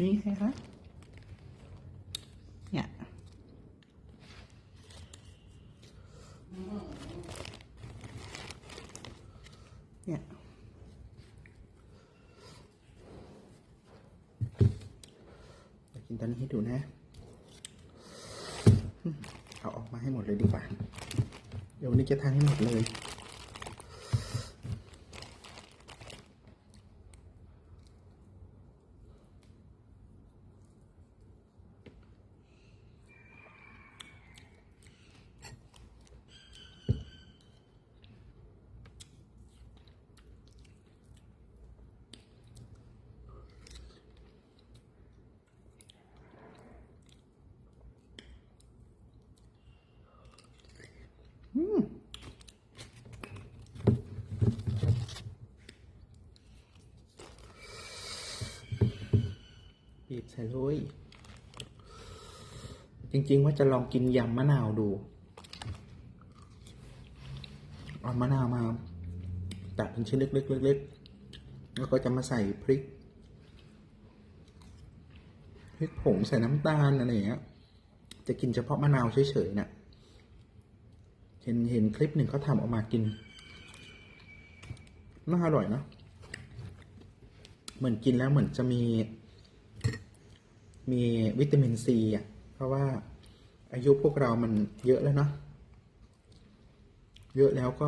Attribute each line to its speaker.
Speaker 1: นี่ไงคะ เนี่ยเนี่ยเดี๋ยวกินตอนนี้ให้ดูนะ เอาออกมาให้หมดเลยดีกว่า เดี๋ยววันนี้จะทานให้หมดเลย บีบใส่เลยจริง ๆ ว่าจะลองกินยำมะนาวดูเอามะนาวมาตัดเป็นชิ้นเล็กๆๆแล้วก็จะมาใส่พริกพริกผงใส่น้ำตาลอะไรอย่างเงี้ย จะกินเฉพาะมะนาวเฉยๆน่ะเห็นเห็นคลิปหนึ่งเขาทำออกมากินน่าอร่อยเนะ เหมือนกินแล้วเหมือนจะมี มีวิตามินซีอะเพราะว่าอายุพวกเรามันเยอะแล้วเนาะเยอะแล้วก็